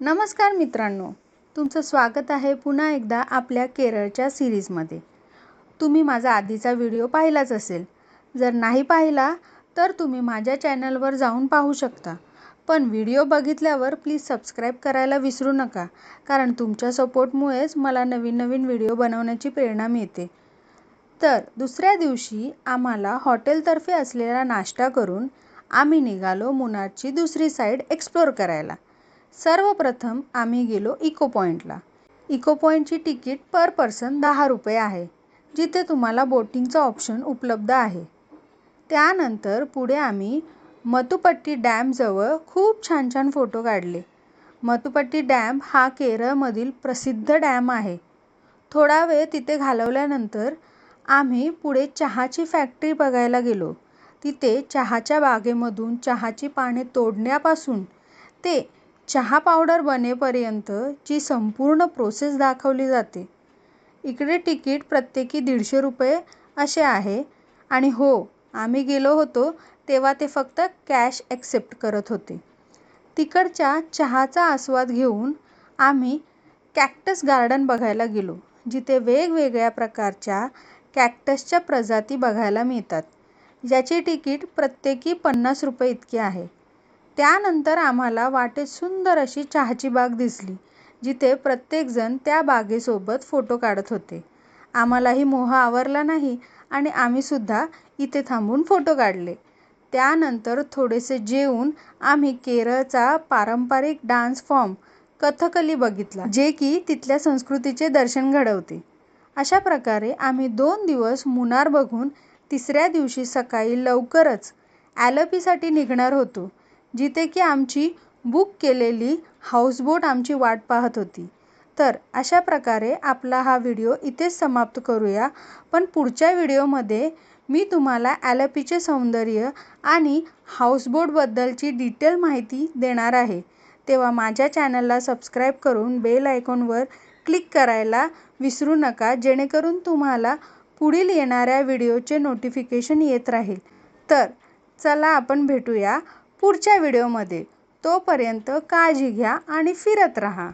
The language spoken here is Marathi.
नमस्कार मित्रांनो तुमचं स्वागत आहे पुन्हा एकदा आपल्या केरळच्या सिरीजमध्ये. तुम्ही माझा आधीचा व्हिडिओ पाहिलाच असेल. जर नाही पाहिला तर तुम्ही माझ्या चॅनलवर जाऊन पाहू शकता. पण व्हिडिओ बघितल्यावर प्लीज सबस्क्राईब करायला विसरू नका कारण तुमच्या सपोर्टमुळेच मला नवीन नवीन व्हिडिओ बनवण्याची प्रेरणा मिळते. तर दुसऱ्या दिवशी आम्हाला हॉटेलतर्फे असलेला नाश्ता करून आम्ही निघालो मुनारची दुसरी साईड एक्सप्लोअर करायला. सर्वप्रथम आम्ही गेलो इको पॉईंटला इको पॉईंटची तिकीट पर पर्सन दहा रुपये आहे जिथे तुम्हाला बोटिंगचं ऑप्शन उपलब्ध आहे. त्यानंतर पुढे आम्ही मतुपट्टी डॅमजवळ खूप छान छान फोटो काढले. मतुपट्टी डॅम हा केरळमधील प्रसिद्ध डॅम आहे. थोडा वेळ तिथे घालवल्यानंतर आम्ही पुढे चहाची फॅक्टरी बघायला गेलो. तिथे चहाच्या बागेमधून चहाची पाने तोडण्यापासून ते चहा पावडर बनेपर्यंत ची संपूर्ण प्रोसेस दाखवली जाते. इकडे तिकीट प्रत्येकी दीडशे रुपये असे आहे. आणि हो आम्ही गेलो होतो तेव्हा ते फक्त कॅश ॲक्सेप्ट करत होते. तिकडच्या चहाचा आस्वाद घेऊन आम्ही कॅक्टस गार्डन बघायला गेलो जिथे वेगवेगळ्या प्रकारच्या कॅक्टसच्या प्रजाती बघायला मिळतात. ज्याचे तिकीट प्रत्येकी पन्नास रुपये इतके आहे. त्यानंतर आम्हाला वाटेत सुंदर अशी चहाची बाग दिसली जिथे प्रत्येकजण त्या बागेसोबत फोटो काढत होते. आम्हालाही मोह आवरला नाही आणि आम्हीसुद्धा इथे थांबून फोटो काढले. त्यानंतर थोडेसे जेवून आम्ही केरळचा पारंपरिक डान्स फॉर्म कथकली बघितला जे की तिथल्या संस्कृतीचे दर्शन घडवते. अशा प्रकारे आम्ही दोन दिवस मुनार बघून तिसऱ्या दिवशी सकाळी लवकरच ॲलपीसाठी निघणार होतो. जिथे की आमची बुक केलेली हाऊसबोट आमची वाट पाहत होती. तर अशा प्रकारे आपला हा व्हिडिओ इथेच समाप्त करूया. पण पुढच्या व्हिडिओमध्ये मी तुम्हाला ॲलपीचे सौंदर्य आणि हाऊसबोटबद्दलची डिटेल माहिती देणार आहे. तेव्हा माझ्या चॅनलला सबस्क्राईब करून बेल आयकॉनवर क्लिक करायला विसरू नका जेणेकरून तुम्हाला पुढील येणाऱ्या व्हिडिओचे नोटिफिकेशन येत राहील. तर चला आपण भेटूया. पुढच्या व्हिडिओमध्ये. तोपर्यंत काळजी घ्या आणि फिरत राहा.